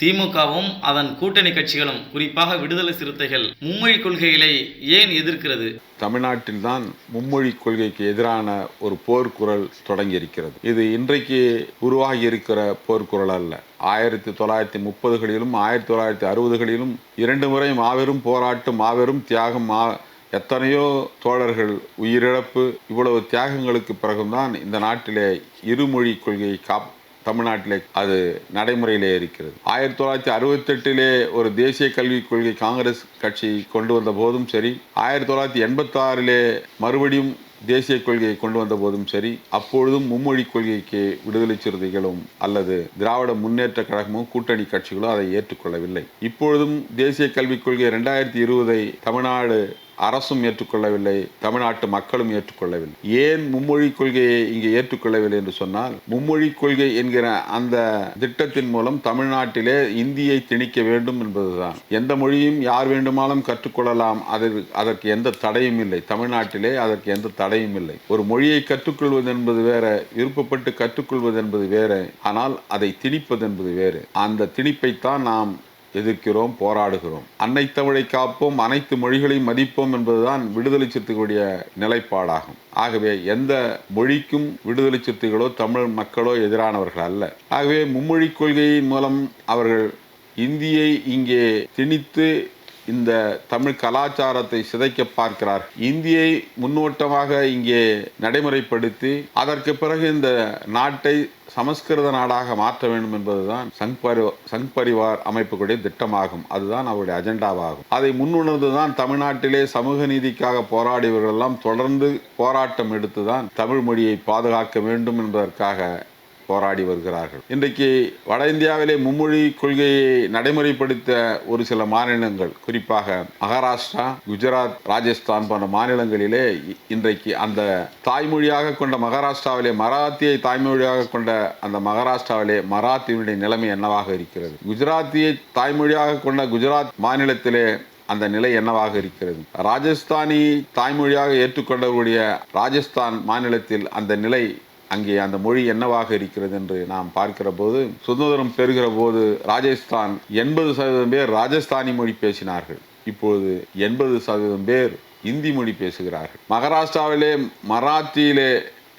திமுகவும் அதன் கூட்டணி கட்சிகளும் குறிப்பாக விடுதலை சிறுத்தைகள் மும்மொழி கொள்கைகளை ஏன் எதிர்க்கிறது? தமிழ்நாட்டில்தான் மும்மொழி கொள்கைக்கு எதிரான ஒரு போர்க்குரல் தொடங்கியிருக்கிறது. இது இன்றைக்கு உருவாகி இருக்கிற போர்க்குரல் அல்ல. ஆயிரத்தி தொள்ளாயிரத்தி முப்பதுகளிலும் ஆயிரத்தி தொள்ளாயிரத்தி அறுபதுகளிலும் இரண்டு முறை மாபெரும் போராட்டம் மாபெரும் தியாகம் மா எத்தனையோ தோழர்கள் உயிரிழப்பு இவ்வளவு தியாகங்களுக்கு பிறகுதான் இந்த நாட்டிலே இருமொழி கொள்கையை காப் தமிழ்நாட்டிலே அது நடைமுறையிலே இருக்கிறது. ஆயிரத்தி தொள்ளாயிரத்தி அறுபத்தெட்டிலே ஒரு தேசிய கல்விக் கொள்கை காங்கிரஸ் கட்சி கொண்டு வந்த போதும் சரி ஆயிரத்தி தொள்ளாயிரத்தி எண்பத்தாறிலே மறுபடியும் தேசிய கொள்கையை கொண்டு வந்த போதும் சரி அப்பொழுதும் மும்மொழி கொள்கைக்கு விடுதலை சிறுத்தைகளும் அல்லது திராவிட முன்னேற்ற கழகமும் கூட்டணி கட்சிகளோ அதை ஏற்றுக்கொள்ளவில்லை. இப்பொழுதும் தேசிய கல்விக் கொள்கை ரெண்டாயிரத்தி இருபதை தமிழ்நாடு அரசும் ஏற்றுக்கொள்ளவில்லை தமிழ்நாட்டு மக்களும் ஏற்றுக்கொள்ளவில்லை. ஏன் மும்மொழி கொள்கையை இங்கே ஏற்றுக்கொள்ளவில்லை என்று சொன்னால் மும்மொழி கொள்கை என்கிற அந்த திட்டத்தின் மூலம் தமிழ்நாட்டிலே இந்தியை திணிக்க வேண்டும் என்பதுதான். எந்த மொழியும் யார் வேண்டுமானாலும் கற்றுக்கொள்ளலாம் அதற்கு அதற்கு எந்த தடையும் இல்லை. தமிழ்நாட்டிலே அதற்கு எந்த தடையும் இல்லை. ஒரு மொழியை கற்றுக்கொள்வது என்பது வேற விருப்பப்பட்டு கற்றுக்கொள்வது என்பது வேற ஆனால் அதை திணிப்பது என்பது வேறு. அந்த திணிப்பைத்தான் நாம் எதிர்க்கிறோம் போராடுகிறோம். அன்னை தமிழை காப்போம் அனைத்து மொழிகளையும் மதிப்போம் என்பதுதான் விடுதலை சிறுத்தைகளுடைய நிலைப்பாடாகும். ஆகவே எந்த மொழிக்கும் விடுதலை சிறுத்தைகளோ தமிழ் மக்களோ எதிரானவர்கள் அல்ல. ஆகவே மும்மொழி கொள்கையின் மூலம் அவர்கள் இந்தியை இங்கே திணித்து இந்த தமிழ் கலாச்சாரத்தை சிதைக்க பார்க்கிறார். இந்தியை முன்னோட்டமாக இங்கே நடைமுறைப்படுத்தி அதற்கு பிறகு இந்த நாட்டை சமஸ்கிருத நாடாக மாற்ற வேண்டும் என்பதுதான் சங் பரி சங் பரிவார் அமைப்புக்குடைய திட்டமாகும். அதுதான் அவருடைய அஜெண்டாவாகும். அதை முன்னுணர்ந்துதான் தமிழ்நாட்டிலே சமூக நீதிக்காக போராடியவர்கள் எல்லாம் தொடர்ந்து போராட்டம் எடுத்துதான் தமிழ் மொழியை பாதுகாக்க வேண்டும் என்பதற்காக போராடி வருகிறார்கள். இன்றைக்கு வட இந்தியாவிலே மும்மொழி கொள்கையை நடைமுறைப்படுத்த ஒரு சில மாநிலங்கள் குறிப்பாக மகாராஷ்டிரா குஜராத் ராஜஸ்தான் போன்ற மாநிலங்களிலே இ- இன்றைக்கு அந்த தாய்மொழியாக கொண்ட மகாராஷ்டிராவிலே மராத்தியை தாய்மொழியாக கொண்ட அந்த மகாராஷ்டிராவிலே மராத்தியினுடைய நிலைமை என்னவாக இருக்கிறது? குஜராத்தியை தாய்மொழியாக கொண்ட குஜராத் மாநிலத்திலே அந்த நிலை என்னவாக இருக்கிறது? ராஜஸ்தானி தாய்மொழியாக ஏற்றுக்கொண்டவருடைய ராஜஸ்தான் மாநிலத்தில் அந்த நிலை அங்கே அந்த மொழி என்னவாக இருக்கிறது என்று நாம் பார்க்கிற போது சுதந்திரம் பெறுகிற போது ராஜஸ்தான் எண்பது சதவீதம் பேர் ராஜஸ்தானி மொழி பேசினார்கள். இப்பொழுது எண்பது சதவீதம் பேர் இந்தி மொழி பேசுகிறார்கள். மகாராஷ்டிராவிலே மராத்தியிலே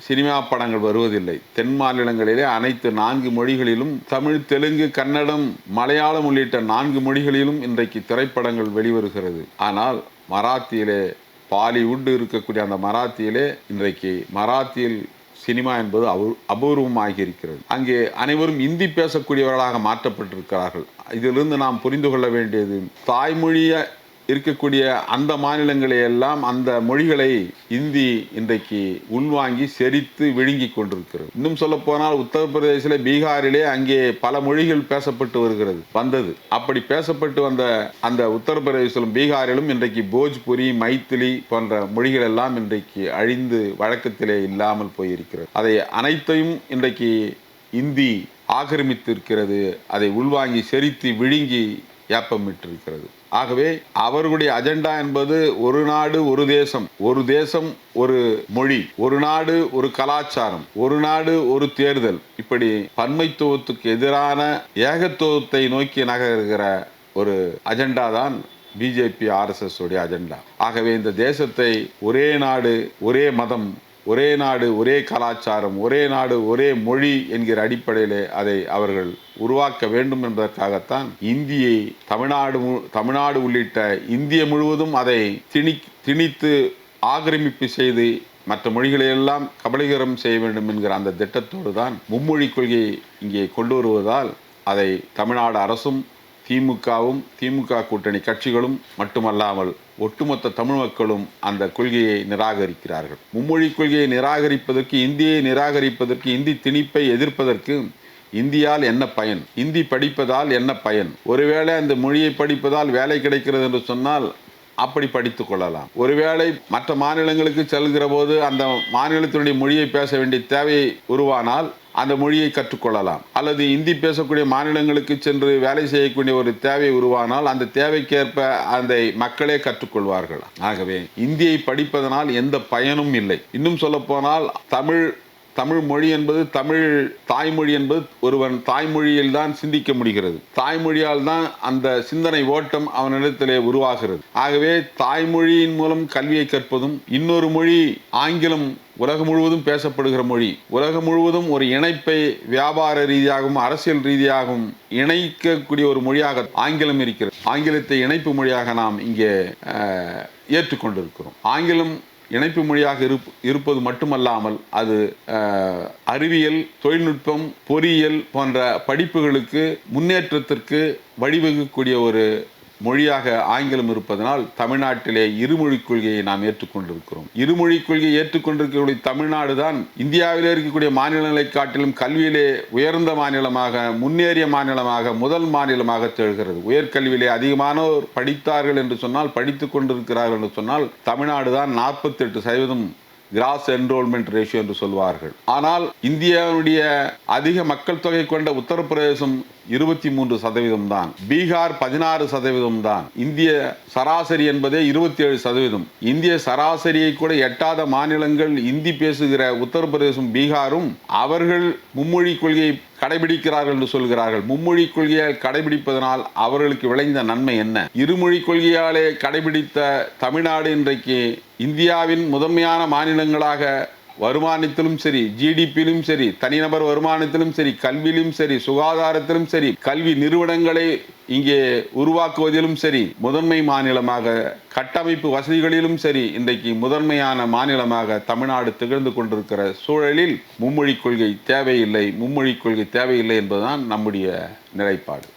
சினிமா படங்கள் வருவதில்லை. தென் மாநிலங்களிலே அனைத்து நான்கு மொழிகளிலும் தமிழ் தெலுங்கு கன்னடம் மலையாளம் உள்ளிட்ட நான்கு மொழிகளிலும் இன்றைக்கு திரைப்படங்கள் வெளிவருகிறது. ஆனால் மராத்தியிலே பாலிவுட் இருக்கக்கூடிய அந்த மராத்தியிலே இன்றைக்கு மராத்தியில் சினிமா என்பது அபூ அபூர்வமாகி இருக்கிறது அங்கே அனைவரும் இந்தி பேசக்கூடியவர்களாக மாற்றப்பட்டிருக்கிறார்கள். இதிலிருந்து நாம் புரிந்து கொள்ள வேண்டியது தாய்மொழியை இருக்கக்கூடிய அந்த மாநிலங்களை எல்லாம் அந்த மொழிகளை இந்தி இன்றைக்கு உள்வாங்கி செரித்து விழுங்கி கொண்டிருக்கிறது. இன்னும் சொல்ல போனால் உத்தரப்பிரதேசிலே பீகாரிலே அங்கே பல மொழிகள் பேசப்பட்டு வருகிறது வந்தது. அப்படி பேசப்பட்டு வந்த அந்த உத்தரப்பிரதேசிலும் பீகாரிலும் இன்றைக்கு போஜ்புரி மைத்திலி போன்ற மொழிகள் எல்லாம் இன்றைக்கு அழிந்து வழக்கத்திலே இல்லாமல் போயிருக்கிறது. அதை அனைத்தையும் இன்றைக்கு இந்தி ஆக்கிரமித்திருக்கிறது அதை உள்வாங்கி செரித்து விழுங்கி ஏப்பமிட்டிருக்கிறது. ஆகவே அவர்களுடைய அஜெண்டா என்பது ஒரு நாடு ஒரு தேசம். ஒரு தேசம் ஒரு மொழி. ஒரு நாடு ஒரு கலாச்சாரம். ஒரு நாடு ஒரு தேர்தல். இப்படி பன்மைத்துவத்துக்கு எதிரான ஏகத்துவத்தை நோக்கி நகர்கிற ஒரு அஜெண்டா தான் பிஜேபி ஆர்எஸ்எஸ் உடைய அஜெண்டா. ஆகவே இந்த தேசத்தை ஒரே நாடு ஒரே மதம் ஒரே நாடு ஒரே கலாச்சாரம் ஒரே நாடு ஒரே மொழி என்கிற அடிப்படையிலே அதை அவர்கள் உருவாக்க வேண்டும் என்பதற்காகத்தான் இந்தியை தமிழ்நாடு மு- தமிழ்நாடு உள்ளிட்ட இந்திய முழுவதும் அதை திணி திணித்து ஆக்கிரமிப்பு செய்து மற்ற மொழிகளையெல்லாம் கபலீகரம் செய்ய வேண்டும் என்கிற அந்த திட்டத்தோடு தான் மும்மொழி கொள்கையை இங்கே கொண்டு வருவதால் அதை தமிழ்நாடு அரசும் திமுகவும் திமுக கூட்டணி கட்சிகளும் மட்டுமல்லாமல் ஒட்டுமொத்த தமிழ் மக்களும் அந்த கொள்கையை நிராகரிக்கிறார்கள். மும்மொழி கொள்கையை நிராகரிப்பதற்கு இந்தியை நிராகரிப்பதற்கு இந்தி திணிப்பை எதிர்ப்பதற்கு இந்தியால் என்ன பயன்? இந்தி படிப்பதால் என்ன பயன்? ஒருவேளை அந்த மொழியை படிப்பதால் வேலை கிடைக்கிறது என்று சொன்னால் அப்படி படித்து கொள்ளலாம். ஒருவேளை மற்ற மாநிலங்களுக்கு செல்கிற போது அந்த மாநிலத்தினுடைய மொழியை பேச வேண்டிய தேவை உருவானால் அந்த மொழியை கற்றுக்கொள்ளலாம் அல்லது இந்தி பேசக்கூடிய மாநிலங்களுக்கு சென்று வேலை செய்யக்கூடிய ஒரு தேவை உருவானால் அந்த தேவைக்கேற்ப அந்த மக்களே கற்றுக்கொள்வார்கள் ஆகவே இந்தியை படிப்பதனால் எந்த பயனும் இல்லை. இன்னும் சொல்ல போனால் தமிழ் தமிழ் மொழி என்பது தமிழ் தாய்மொழி என்பது ஒருவன் தாய்மொழியில் தான் சிந்திக்க முடிகிறது. தாய்மொழியால் தான் அந்த சிந்தனை ஓட்டம் அவனிடத்திலே உருவாகிறது. ஆகவே தாய்மொழியின் மூலம் கல்வியை கற்பதும் இன்னொரு மொழி ஆங்கிலம் உலகம் முழுவதும் பேசப்படுகிற மொழி உலகம் முழுவதும் ஒரு இணைப்பை வியாபார ரீதியாகவும் அரசியல் ரீதியாகவும் இணைக்கக்கூடிய ஒரு மொழியாக ஆங்கிலம் இருக்கிறது. ஆங்கிலத்தை இணைப்பு மொழியாக நாம் இங்கே ஏற்றுக்கொண்டிருக்கிறோம். ஆங்கிலம் இணைப்பு மொழியாக இருப் இருப்பது மட்டுமல்லாமல் அது அறிவியல் தொழில்நுட்பம் பொறியியல் போன்ற படிப்புகளுக்கு முன்னேற்றத்திற்கு வழிவகுக்கக்கூடிய ஒரு மொழியாக ஆங்கிலம் இருப்பதனால் தமிழ்நாட்டிலே இருமொழிக் கொள்கையை நாம் ஏற்றுக்கொண்டிருக்கிறோம். இருமொழிக் கொள்கையை ஏற்றுக்கொண்டிருக்கக்கூடிய தமிழ்நாடு தான் இந்தியாவிலே இருக்கக்கூடிய மாநிலங்களை காட்டிலும் கல்வியிலே உயர்ந்த மாநிலமாக முன்னேறிய மாநிலமாக முதல் மாநிலமாக திகழ்கிறது. உயர்கல்வியிலே அதிகமானோர் படித்தார்கள் என்று சொன்னால் படித்துக் கொண்டிருக்கிறார்கள் என்று சொன்னால் தமிழ்நாடு தான் நாற்பத்தெட்டு சதவீதம் கிராஸ் என்ரோல்மெண்ட் ரேஷியோ என்று சொல்வார்கள். ஆனால் இந்தியாவுடைய அதிக மக்கள் தொகை கொண்ட உத்தரப்பிரதேசம் இருபத்தி மூன்று சதவீதம் தான். பீகார் பதினாறு சதவீதம் தான். இந்திய சராசரி என்பதே இருபத்தி ஏழு சதவீதம். இந்திய சராசரியை கூட எட்டாத மாநிலங்கள் இந்தி பேசுகிற உத்தரப்பிரதேசம் பீகாரும் அவர்கள் மும்மொழி கொள்கையை கடைபிடிக்கிறார்கள் என்று சொல்கிறார்கள். மும்மொழி கொள்கையை கடைபிடிப்பதனால் அவர்களுக்கு விளைந்த நன்மை என்ன? இருமொழி கொள்கையாலே கடைபிடித்த தமிழ்நாடு இன்றைக்கு இந்தியாவின் முதன்மையான மாநிலங்களாக வருமானத்திலும் சரி ஜிடிபியிலும் சரி தனிநபர் வருமானத்திலும் சரி கல்வியிலும் சரி சுகாதாரத்திலும் சரி கல்வி நிறுவனங்களை இங்கே உருவாக்குவதிலும் சரி முதன்மை மாநிலமாக கட்டமைப்பு வசதிகளிலும் சரி இன்றைக்கு முதன்மையான மாநிலமாக தமிழ்நாடு திகழ்ந்து கொண்டிருக்கிற சூழலில் மும்மொழிக் கொள்கை தேவையில்லை மும்மொழிக் கொள்கை தேவையில்லை என்பதுதான் நம்முடைய நிலைப்பாடு.